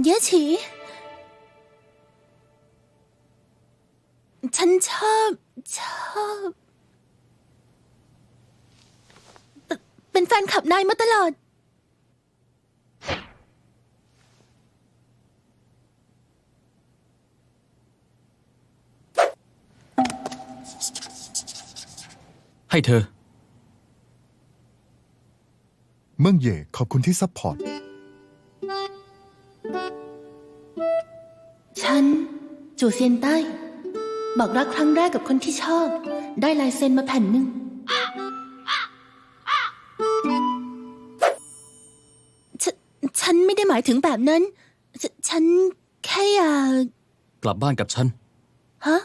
เย่ฉี ฉันชอบชอบเป็นเป็นแฟนขับนายมาตลอด ให้เธอ เมืองเย่ขอบคุณที่ซัพพอร์ต จูเซียนใต้ บอกรักครั้งแรกกับคนที่ชอบ ได้ลายเซ็นมาแผ่นหนึ่งฉนฉันไม่ได้หมายถึงแบบนั้น ฉฉันแค่อยากกลับบ้านกับฉัน ฮะ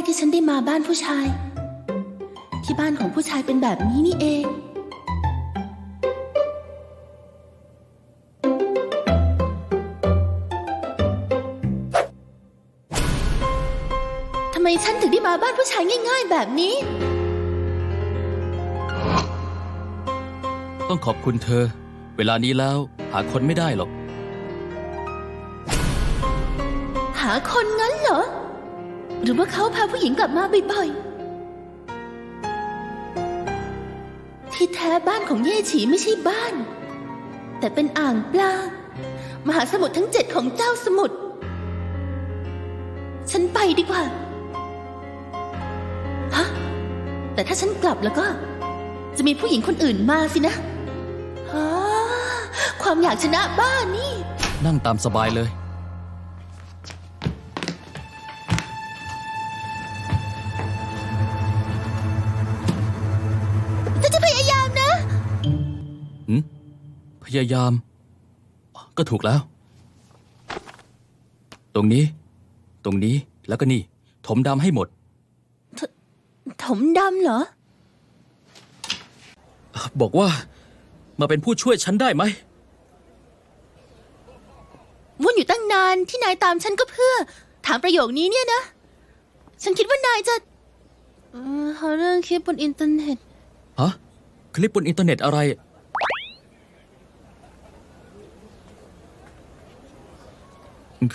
กที่ฉันได้มาบ้านผู้ชาย ที่บ้านของผู้ชายเป็นแบบนี้นี่เอง ทำไมฉันถึงได้มาบ้านผู้ชายง่ายๆแบบนี้ ต้องขอบคุณเธอ เวลานี้แล้วหาคนไม่ได้หรอก หาคนงั้นเหรอ หรือว่าเขาพาผู้หญิงกลับมาบ่อยๆ ที่แท้บ้านของเย่ฉีไม่ใช่บ้าน แต่เป็นอ่างปลา มหาสมุทรทั้งเจ็ดของเจ้าสมุทร ฉันไปดีกว่า ฮะ แต่ถ้าฉันกลับแล้วก็ จะมีผู้หญิงคนอื่นมาสินะฮ่าความอยากชนะบ้านี่ นั่งตามสบายเลย ยายาม ก็ถูกแล้ว ตรงนี้ ตรงนี้แล้วก็นี่ ถมดำให้หมด ถมดำเหรอ บอกว่า มาเป็นผู้ช่วยฉันได้ไหมวุ่นอยู่ตั้งนานที่นายตามฉันก็เพื่อ ถามประโยคนี้เนี่ยนะ ฉันคิดว่านายจะเอ่อหาเรื่องคลิปบนอินเทอร์เน็ต ฮะคลิปบนอินเทอร์เน็ตอะไร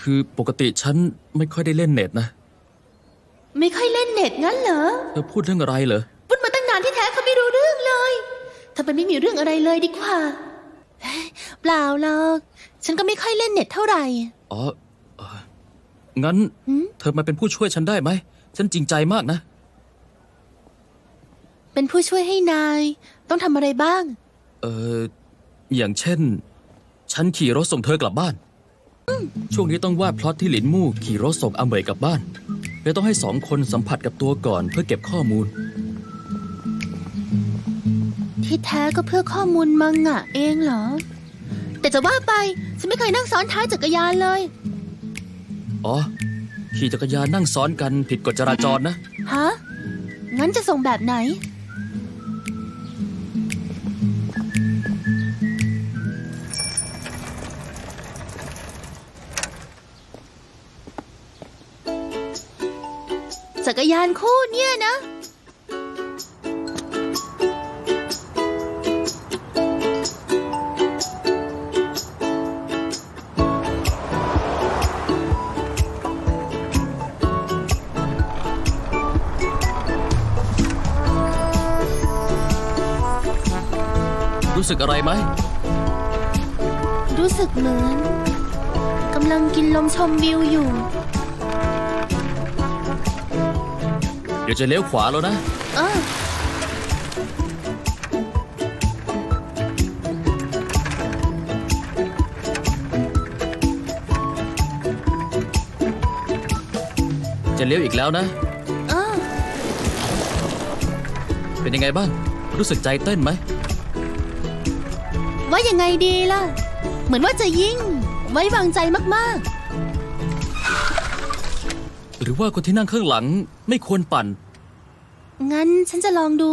คือปกติฉันไม่ค่อยได้เล่นเน็ตนะ ไม่ค่อยเล่นเน็ตงั้นเหรอ เธอพูดเรื่องอะไรเหรอวุ่นมาตั้งนานที่แท้เขาไม่รู้เรื่องเลยทำไมไม่มีเรื่องอะไรเลยดีกว่าเฮ้ยเปล่าหรอก ฉันก็ไม่ค่อยเล่นเน็ตเท่าไหร่ อ๋อเอ่องั้น หืม เธอมาเป็นผู้ช่วยฉันได้ไหม ฉันจริงใจมากนะ เป็นผู้ช่วยให้นาย ต้องทำอะไรบ้าง เอออย่างเช่น ฉันขี่รถส่งเธอกลับบ้าน ช่วงนี้ต้องวาดพล็อตที่หลินมู่ขี่รถส่งอาเหมยกลับบ้านเลยต้องให้สองคนสัมผัสกับตัวก่อนเพื่อเก็บข้อมูล ที่แท้ก็เพื่อข้อมูลมังงะเองเหรอ แต่จะว่าไปฉันไม่เคยนั่งซ้อนท้ายจักรยานเลย อ๋อ ขี่จักรยานนั่งซ้อนกันผิดกฎจราจรนะ ฮะ งั้นจะส่งแบบไหน จักรยานคู่เนี่ยนะ รู้สึกอะไรไหม รู้สึกเหมือนกำลังกินลมชมวิวอยู่ เดี๋ยวจะเลี้ยวขวาแล้วนะ เออจะเลี้ยวอีกแล้วนะ เออเป็นยังไงบ้าง รู้สึกใจเต้นไหม ว่ายังไงดีล่ะ เหมือนว่าจะยิ่ง ไว้วางใจมากหรือว่าคนที่นั่งข้างหลัง ไม่ควรปั่นๆงั้นฉันจะลองดู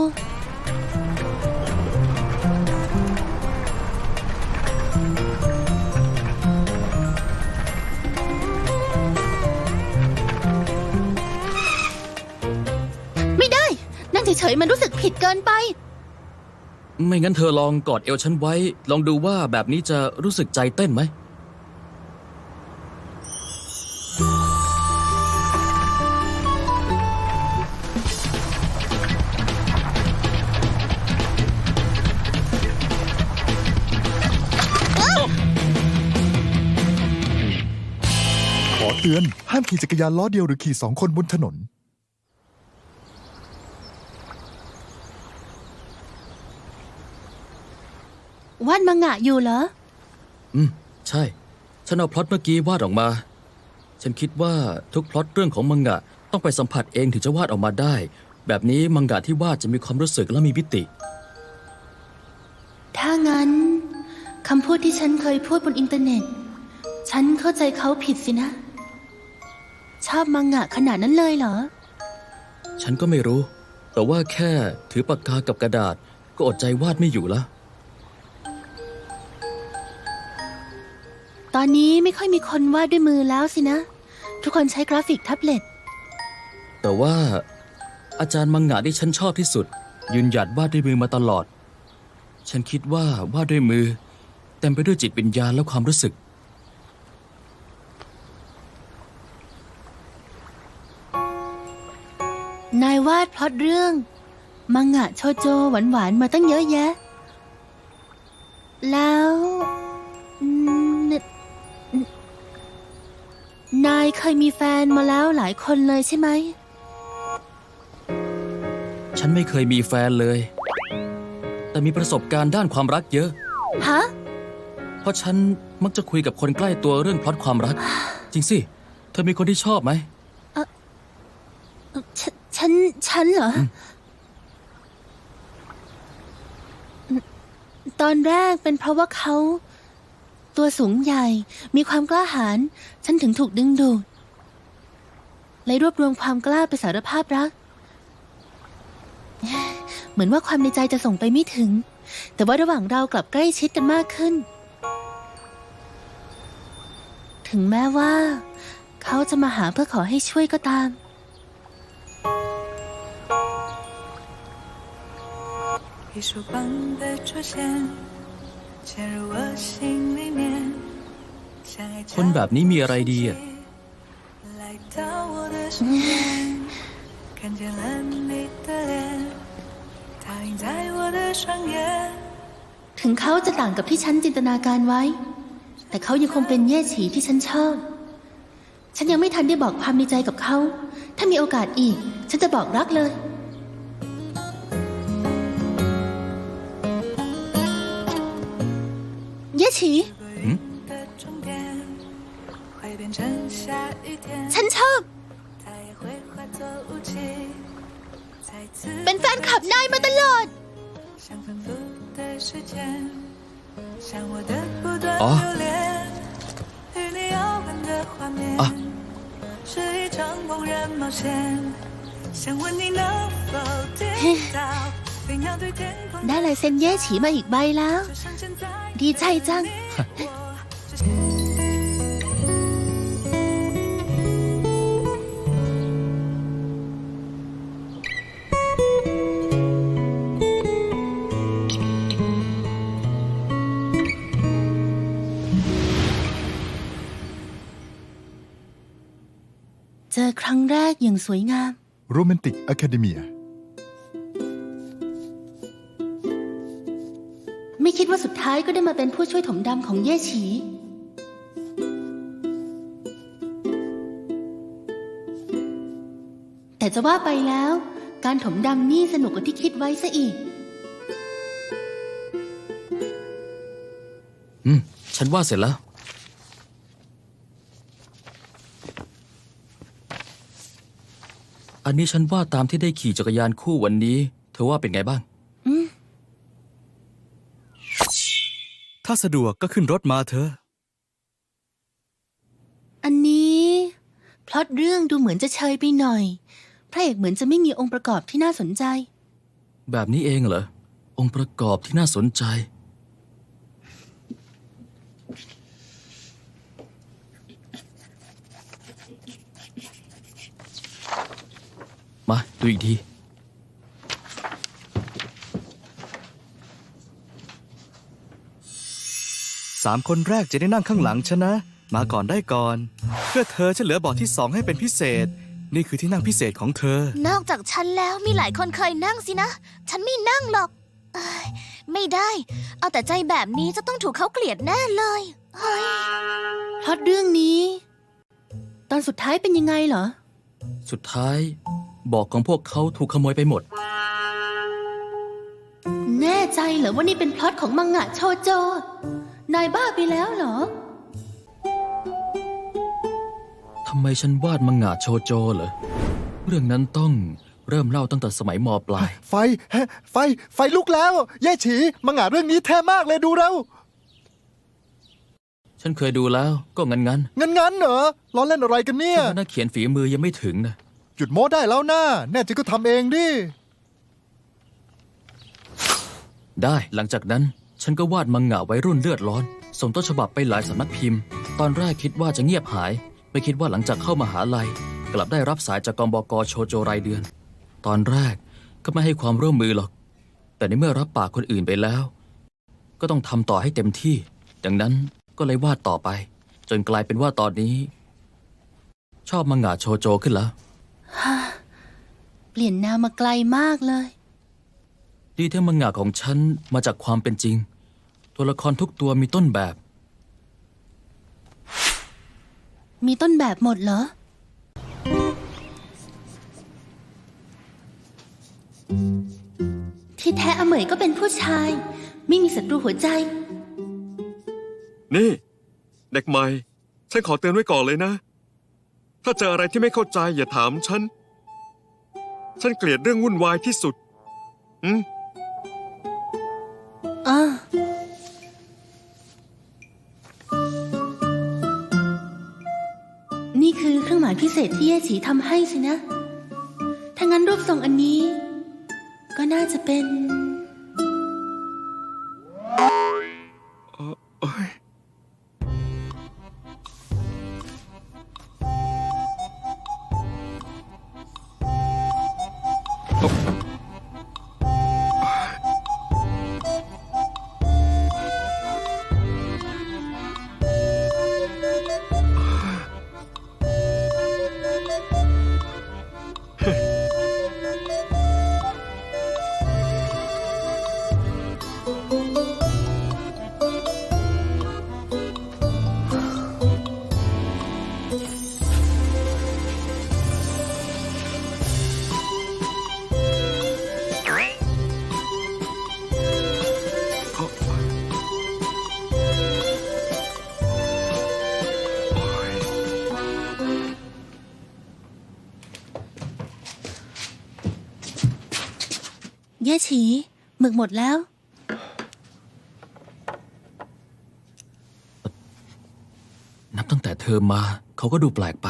ไม่ได้ นั่งเฉยๆมันรู้สึกผิดเกินไป ไม่งั้นเธอลองกอดเอวฉันไว้ ลองดูว่าแบบนี้จะรู้สึกใจเต้นไหม ตือน ห้ามขี่จักรยานล้อเดียวหรือขี่สองคนบนถนน วาดมังงะอยู่เหรอ อืม ใช่ ฉันเอาพล็อตเมื่อกี้วาดออกมา ฉันคิดว่าทุกพล็อตเรื่องของมังงะต้องไปสัมผัสเองถึงจะวาดออกมาได้ แบบนี้มังงะที่วาดจะมีความรู้สึกและมีมิติ ถ้างั้นคำพูดที่ฉันเคยพูดบนอินเทอร์เน็ต ฉันเข้าใจเขาผิดสินะ ชอบมังงะขนาดนั้นเลยเหรอ ฉันก็ไม่รู้ แต่ว่าแค่ถือปากกากับกระดาษก็อดใจวาดไม่อยู่แล้วตอนนี้ไม่ค่อยมีคนวาดด้วยมือแล้วสินะ ทุกคนใช้กราฟิกแท็บเล็ต แต่ว่าอาจารย์มังงะที่ฉันชอบที่สุด ยืนหยัดวาดด้วยมือมาตลอด ฉันคิดว่าวาดด้วยมือ เต็มไปด้วยจิตวิญญาณและความรู้สึก นายวาดพล็อตเรื่อง มังงะโชโจหวานๆมาตั้งเยอะแยะ แล้วอืมนนายเคยมีแฟนมาแล้วหลายคนเลยใช่ไหม ฉันไม่เคยมีแฟนเลย แต่มีประสบการณ์ด้านความรักเยอะ ฮะ เพราะฉันมักจะคุยกับคนใกล้ตัวเรื่องพล็อตความรัก จริงสิ เธอมีคนที่ชอบไหมฉน ฉัน ฉันเหรออตอนแรกเป็นเพราะว่าเขา ตัวสูงใหญ่ มีความกล้าหาญ ฉันถึงถูกดึงดูดเลยรวบรวมความกล้าไปสารภาพรัก เหมือนว่าความในใจจะส่งไปไม่ถึง แต่ว่าระหว่างเรากลับใกล้ชิดกันมากขึ้น ถึงแม้ว่า เขาจะมาหาเพื่อขอให้ช่วยก็ตาม 一束光的出现，潜入我心里面，像爱 คนแบบนี้มีอะไรดีอะ 来到我的身边，看见了你的脸，倒映在我的双眼。 ถึงเขาจะต่างกับที่ฉันจินตนาการไว้ แต่เขายังคงเป็นเย่ฉีที่ฉันชอบ ฉันยังไม่ทันได้บอกความในใจกับเขา ถ้ามีโอกาสอีก ฉันจะบอกรักเลย ฉี 的终点会变成下雨天， ฉันชอบ 它也会化作雾气，再次 เป็นแฟนคลับนายมาตลอด 像反复的时间，像我的不断哦留恋，与你遥远的画面，啊是一场茫然冒险。想问你能否听到飞鸟对天空 ได้ลายเซ็นแย่ฉีมาอีกใบแล้ว ดีใจจัง เจอครั้งแรกอย่างสวยงาม โรแมนติกอะคาเดมีย ไม่คิดว่าสุดท้ายก็ได้มาเป็นผู้ช่วยถมดำของเย่ฉี แต่จะว่าไปแล้ว การถมดำนี่สนุกกว่าที่คิดไว้ซะอีก อืม ฉันว่าเสร็จแล้ว อันนี้ฉันว่าตามที่ได้ขี่จักรยานคู่วันนี้ เธอว่าเป็นไงบ้าง ถ้าสะดวกก็ขึ้นรถมาเถอะ อันนี้พล็อตเรื่องดูเหมือนจะเชยไปหน่อย พระเอกเหมือนจะไม่มีองค์ประกอบที่น่าสนใจ แบบนี้เองเหรอ องค์ประกอบที่น่าสนใจ มา ดูอีกที สามคนแรกจะได้นั่งข้างหลังฉันนะ มาก่อนได้ก่อน เพื่อเธอฉันเหลือเบาะที่สองให้เป็นพิเศษ นี่คือที่นั่งพิเศษของเธอ นอกจากฉันแล้วมีหลายคนเคยนั่งสินะ ฉันไม่นั่งหรอกเอ้ยไม่ได้ เอาแต่ใจแบบนี้จะต้องถูกเขาเกลียดแน่เลยเฮ้ยพล็อตเรื่องนี้ ตอนสุดท้ายเป็นยังไงเหรอ สุดท้ายบอกของพวกเขาถูกขโมยไปหมด แน่ใจเหรอว่านี่เป็นพล็อตของมังงะโชโจ นายบ้าไปแล้วเหรอ ทำไมฉันวาดมังงะโชโจเหรอ เรื่องนั้นต้องเริ่มเล่าตั้งแต่สมัยมปลาย ไฟฮะไฟ ไฟลุกแล้ว แย่ฉีมังงะเรื่องนี้แท้มากเลยดูเราฉันเคยดูแล้วก็งั้นงั้นงั้นงั้นๆเหรอล้อเล่นอะไรกันเนี่ยๆนักเขียนฝีมือยังไม่ถึงนะ หยุดโม้ได้แล้วนะแน่จริงก็ทำเองดิ ได้หลังจากนั้น ฉันก็วาดมังงะวัยรุ่นเลือดร้อน ส่งต้นฉบับไปหลายสำนักพิมพ์ ตอนแรกคิดว่าจะเงียบหาย ไม่คิดว่าหลังจากเข้ามาหาลัย กลับได้รับสายจากกองบกโชโจรายเดือน ตอนแรกก็ไม่ให้ความร่วมมือหรอก แต่ในเมื่อรับปากคนอื่นไปแล้ว ก็ต้องทำต่อให้เต็มที่ ดังนั้นก็เลยวาดต่อไป จนกลายเป็นว่าตอนนี้ ชอบมังงะโชโจขึ้นแล้วเปลี่ยนแนวมาไกลมากเลย ดีที่มังงะของฉันมาจากความเป็นจริง ตัวละครทุกตัวมีต้นแบบ มีต้นแบบหมดเหรอ ที่แท้อเหมยก็เป็นผู้ชาย ไม่มีศัตรูหัวใจ นี่ เด็กใหม่ ฉันขอเตือนไว้ก่อนเลยนะ ถ้าเจออะไรที่ไม่เข้าใจอย่าถามฉัน ฉันเกลียดเรื่องวุ่นวายที่สุด อืมายพิเศษที่เย่ฉีทำให้สินะ ถ้างั้นรูปทรงอันนี้ ก็น่าจะเป็น ย่ฉีหมึกหมดแล้ว นับตั้งแต่เธอมา เขาก็ดูแปลกไป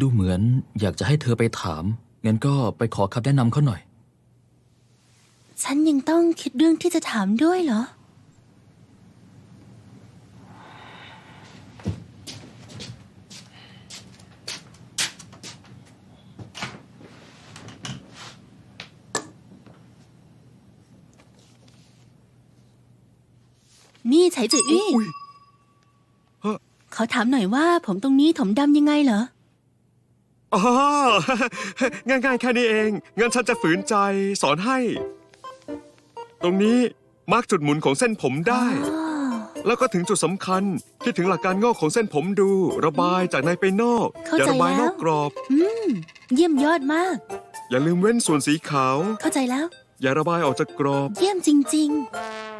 ดูเหมือนอยากจะให้เธอไปถาม งั้นก็ไปขอคำแนะนำเขาหน่อย ฉันยังต้องคิดเรื่องที่จะถามด้วยเหรอ นี่ไฉจืออี้อุ๊ยฮะขอถามหน่อยว่าผมตรงนี้ถมดำยังไงเหรอ อ๋อ ง่ายๆ แค่นี้เอง งั้นฉันจะฝืนใจสอนให้ ตรงนี้มาร์กจุดหมุนของเส้นผมได้อ๋อแล้วก็ถึงจุดสำคัญที่ถึงหลักการงอกของเส้นผมดู ระบายจากในไปนอก เข้าอย่าใจระบายแล้นวอกกรอบ อืม เยี่ยมยอดมาก อย่าลืมเว้นส่วนสีขาว เข้าใจแล้ว อย่าระบายออกจากกรอบ เยี่ยมจริง ๆ